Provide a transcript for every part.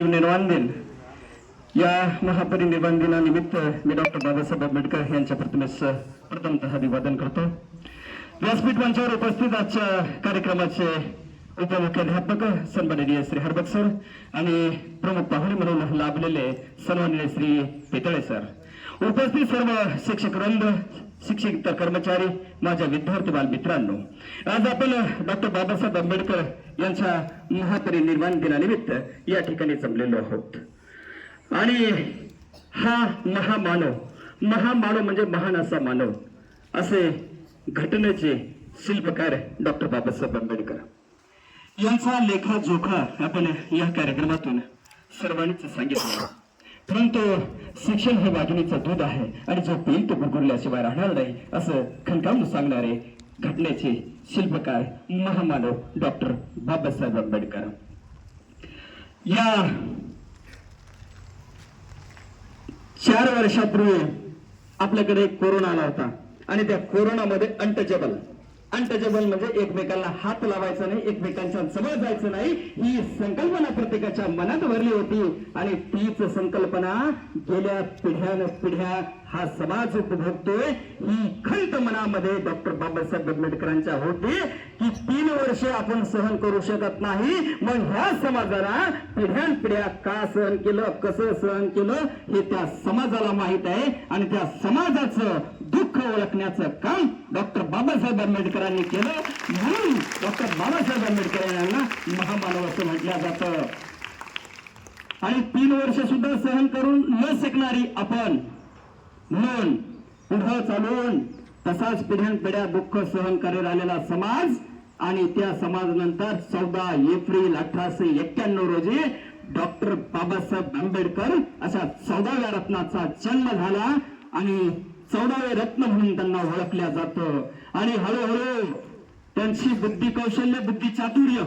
निर्माण दिन. या महापरिनिर्वाण दिनानिमित्त मी डॉक्टर बाबासाहेब आंबेडकर यांच्या प्रतिमेस प्रथमत अभिवादन करतो. व्यासपीठ मंचावर उपस्थित आजच्या कार्यक्रमाचे उपमुख्याध्यापक सन्माननीय श्री हरबत सर आणि प्रमुख पाहुणे म्हणून लाभलेले सन्माननीय श्री पितळे सर. उपस्थित सर्व शिक्षक वृंद शिक्षक कर्मचारी माझ्या विद्यार्थी बालमित्रांनो आज आपण डॉक्टर बाबासाहेब आंबेडकर यांच्या महापरिनिर्वाण दिनानिमित्त या ठिकाणी जमलेलो आहोत. आणि हा महामानव महामानव म्हणजे महान असा मानव असे घटनेचे शिल्पकार डॉक्टर बाबासाहेब आंबेडकर. यांचा लेखाजोखा आपण या कार्यक्रमातून सर्वांनीच सांगितलं. परंतु शिक्षण हे वाघिणीचं दूध आहे आणि जो पेल तो गुरगुरल्याशिवाय राहणार नाही असं खणकावून सांगणारे घटनेचे शिल्पकार महामानव डॉक्टर बाबासाहेब आंबेडकर. या चार वर्षापूर्वी आपल्याकडे कोरोना आला होता आणि त्या कोरोनामध्ये अनटचेबल अनटचेबल म्हणजे एकमेकांना हात लावायचा नाही एकमेकांच्या जवळ जायचं नाही. ही संकल्पना प्रत्येकाच्या मनात भरली होती. आणि तीच संकल्पना गेल्या पिढ्यान पिढ्या हा समाज उपभोगतोय. ही खंत मनामध्ये डॉक्टर बाबासाहेब आंबेडकरांच्या होती की तीन वर्षे आपण सहन करू शकत नाही. मग ह्या समाजाला पिढ्यान पिढ्या का सहन केलं कसं सहन केलं हे त्या समाजाला माहीत आहे. आणि त्या समाजाचं दुःख ओळखण्याचं काम डॉक्टर बाबासाहेब आंबेडकरांनी केलं. म्हणून डॉक्टर बाबासाहेब आंबेडकर यांना महामानव असं म्हटलं जातं. आणि तीन वर्ष सुद्धा सहन करून न शिकणारी आपण म्हणून पुढं चालून तसाच पिढ्यान पिढ्या दुःख सहन करीत आलेला समाज आणि त्या समाजानंतर चौदा एप्रिल अठराशे एक्क्याण्णव रोजी डॉक्टर बाबासाहेब आंबेडकर अशा चौदाव्या रत्नाचा जन्म झाला. आणि चौदावे रत्न म्हणून त्यांना ओळखल्या जातं. आणि हळूहळू त्यांची बुद्धी कौशल्य बुद्धी चातुर्य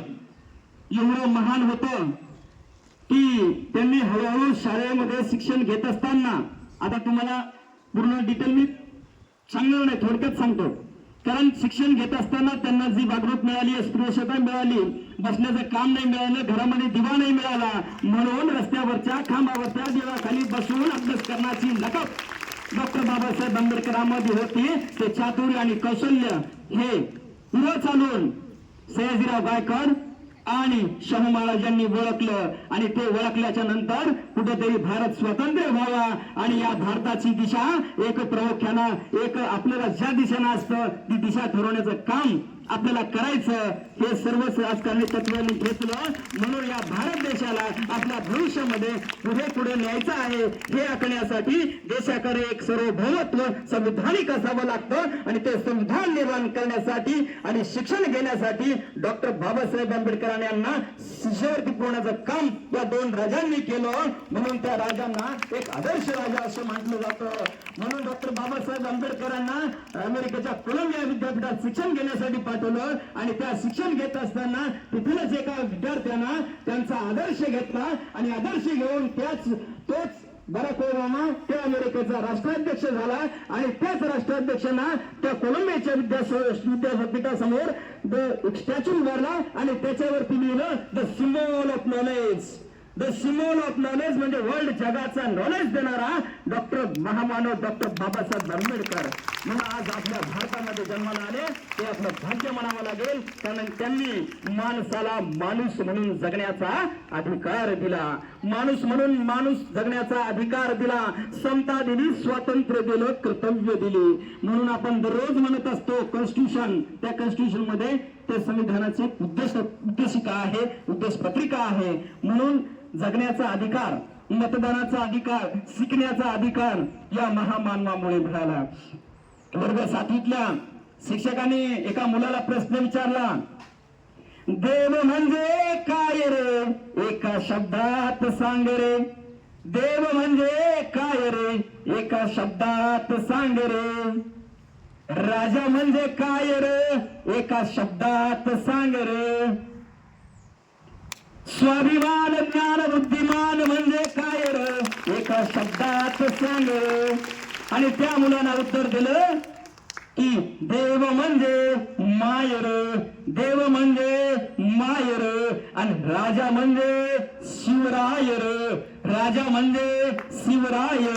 एवढं महान होतं की त्यांनी हळूहळू शाळेमध्ये शिक्षण घेत असताना आता तुम्हाला पूर्ण डिटेल मी सांगणार नाही थोडक्यात सांगतो. कारण शिक्षण घेत असताना त्यांना जी वागणूक मिळाली अस्पृश्यता मिळाली बसण्याचं काम नाही मिळालं घरामध्ये दिवा नाही मिळाला म्हणून रस्त्यावरच्या खांबावरच्या दिवाखाली बसून अभ्यास करण्याची लकप डॉक्टर बाबासाहेब आंबेडकरांमध्ये होती. ते चातुर्य आणि कौशल्य हे पुढं चालून सयाजीराव गायकवाड आणि शाहू महाराजांनी ओळखलं आणि ते ओळखल्याच्या नंतर कुठेतरी भारत स्वतंत्र व्हावा आणि या भारताची दिशा एक प्रामुख्यानं एक आपल्याला ज्या दिशेनं असतं ती दिशा ठरवण्याचं काम आपल्याला करायचं हे सर्व राजकारणी तत्वांनी घेतलं म्हणून या भारत देशाला आपल्या भविष्यामध्ये पुढे पुढे न्यायचं आहे हे आखण्यासाठी देशाकडे एक सर्वभौमत्व संविधानिक असावं लागतं आणि ते संविधान निर्माण करण्यासाठी आणि शिक्षण घेण्यासाठी डॉक्टर बाबासाहेब आंबेडकर यांना शिष्यवृत्ती पुरवण्याचं काम या दोन राजांनी केलं. म्हणून त्या राजांना एक आदर्श राजा असं म्हटलं जातं. म्हणून डॉक्टर बाबासाहेब आंबेडकरांना अमेरिकेच्या कोलंबिया विद्यापीठात शिक्षण घेण्यासाठी पाठवलं आणि त्या शिक्षण घेत असताना तिथूनच एका विद्यार्थ्यांना त्यांचा आदर्श घेतला आणि आदर्श घेऊन त्याच तोच बराक ओबामा त्या अमेरिकेचा राष्ट्राध्यक्ष झाला आणि त्याच राष्ट्राध्यक्षांना त्या कोलंबियाच्या विद्यापीठासमोर स्टॅच्यू उभारला आणि त्याच्यावरती लिहिलं the symbol of knowledge. The symbol of knowledge म्हणजे वर्ल्ड जगाचा नॉलेज देणारा डॉक्टर महामानव डॉक्टर बाबासाहेब आंबेडकर. म्हणून आज आपल्या भारतामध्ये जन्माला आले. ते आपलं भाग्य म्हणावं लागेल. कारण त्यांनी माणसाला माणूस म्हणून जगण्याचा अधिकार दिला. माणूस म्हणून माणूस जगण्याचा अधिकार दिला. समता दिली स्वातंत्र्य दिलं कर्तव्य दिली. म्हणून आपण दररोज म्हणत असतो कॉन्स्टिट्यूशन त्या कॉन्स्टिट्यूशनमध्ये त्या संविधानाचे उद्देश उद्देशिका आहे उद्देश पत्रिका आहे. म्हणून जगण्याचा अधिकार मतदानाचा अधिकार शिकण्याचा अधिकार या महामानवामुळे मिळाला. वर्ग साथीतल्या शिक्षकाने एका मुलाला प्रश्न विचारला देव म्हणजे काय रे? एका शब्दात सांग रे. देव म्हणजे काय रे? एका शब्दात सांग रे. राजा म्हणजे काय रे? एका शब्दात सांग रे. स्वाभिमान ज्ञान बुद्धिमान म्हणजे काय र? एका शब्दात सांग. आणि त्या मुलांना उत्तर दिलं की देव म्हणजे मायर देव म्हणजे मायर आणि राजा म्हणजे शिवरायर. राजा म्हणजे शिवराय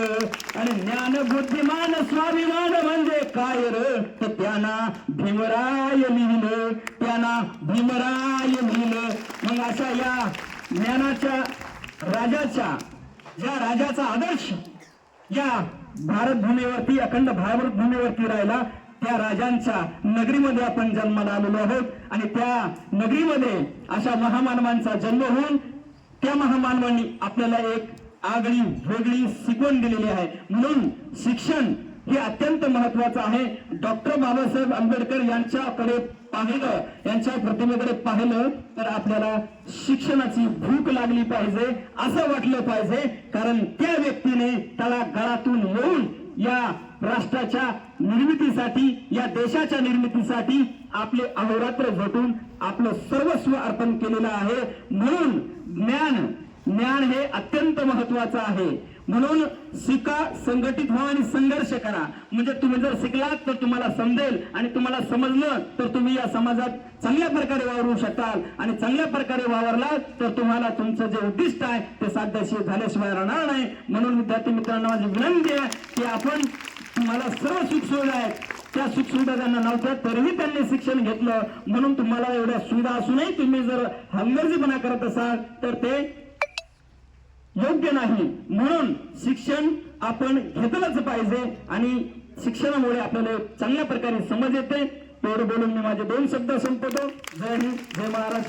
आणि ज्ञान बुद्धिमान स्वाभिमान म्हणजे काय र तर त्यांना भीमराय लिहिलं त्यांना भीमराय लिहिलं. मग अशा या ज्ञानाच्या राजाच्या ज्या राजाचा आदर्श या भारत भूमीवरती अखंड भारत भूमीवरती राहिला त्या राजांच्या नगरीमध्ये आपण जन्माला आलेलो आहोत. आणि त्या नगरीमध्ये अशा महामानवांचा जन्म होऊन त्या महामानवांनी आपल्याला एक आगळी वेगळी शिकवण दिलेली आहे. म्हणून शिक्षण हे अत्यंत महत्वाचं आहे. डॉक्टर बाबासाहेब आंबेडकर यांच्याकडे पाहिलं यांच्या प्रतिमेकडे पाहिलं तर आपल्याला शिक्षणाची भूक लागली पाहिजे असं वाटलं पाहिजे. कारण त्या व्यक्तीने त्याला गळातून येऊन या राष्ट्राच्या निर्मितीसाठी या देशाच्या निर्मितीसाठी आपले अहोरात्र झटून आपलं सर्वस्व अर्पण केलेलं आहे. म्हणून ज्ञान ज्ञान हे अत्यंत महत्वाचं आहे. म्हणून शिका संघटित व्हा आणि संघर्ष करा. म्हणजे तुम्ही जर शिकलात तर तुम्हाला समजेल आणि तुम्हाला समजलं तर तुम्ही या समाजात चांगल्या प्रकारे वावरू शकाल. आणि चांगल्या प्रकारे वावरलात तर तुम्हाला तुमचं जे उद्दिष्ट आहे ते साध्य झाल्याशिवाय राहणार नाही. म्हणून विद्यार्थी मित्रांनो माझी विनंती आहे की आपण तुम्हाला सर्व सुखसुविधा आहेत. त्या सुखसुविधा त्यांना नव्हत्या तरीही त्यांनी शिक्षण घेतलं. म्हणून तुम्हाला एवढ्या सुविधा असूनही तुम्ही जर हलगर्जीपणा करत असाल तर ते योग्य नाही. म्हणून शिक्षण आपण घेतलंच पाहिजे आणि शिक्षणामुळे आपल्याला चांगल्या प्रकारे समज येते. तेवढं बोलून मी माझे दोन शब्द संपवतो. जय हिंद जय महाराज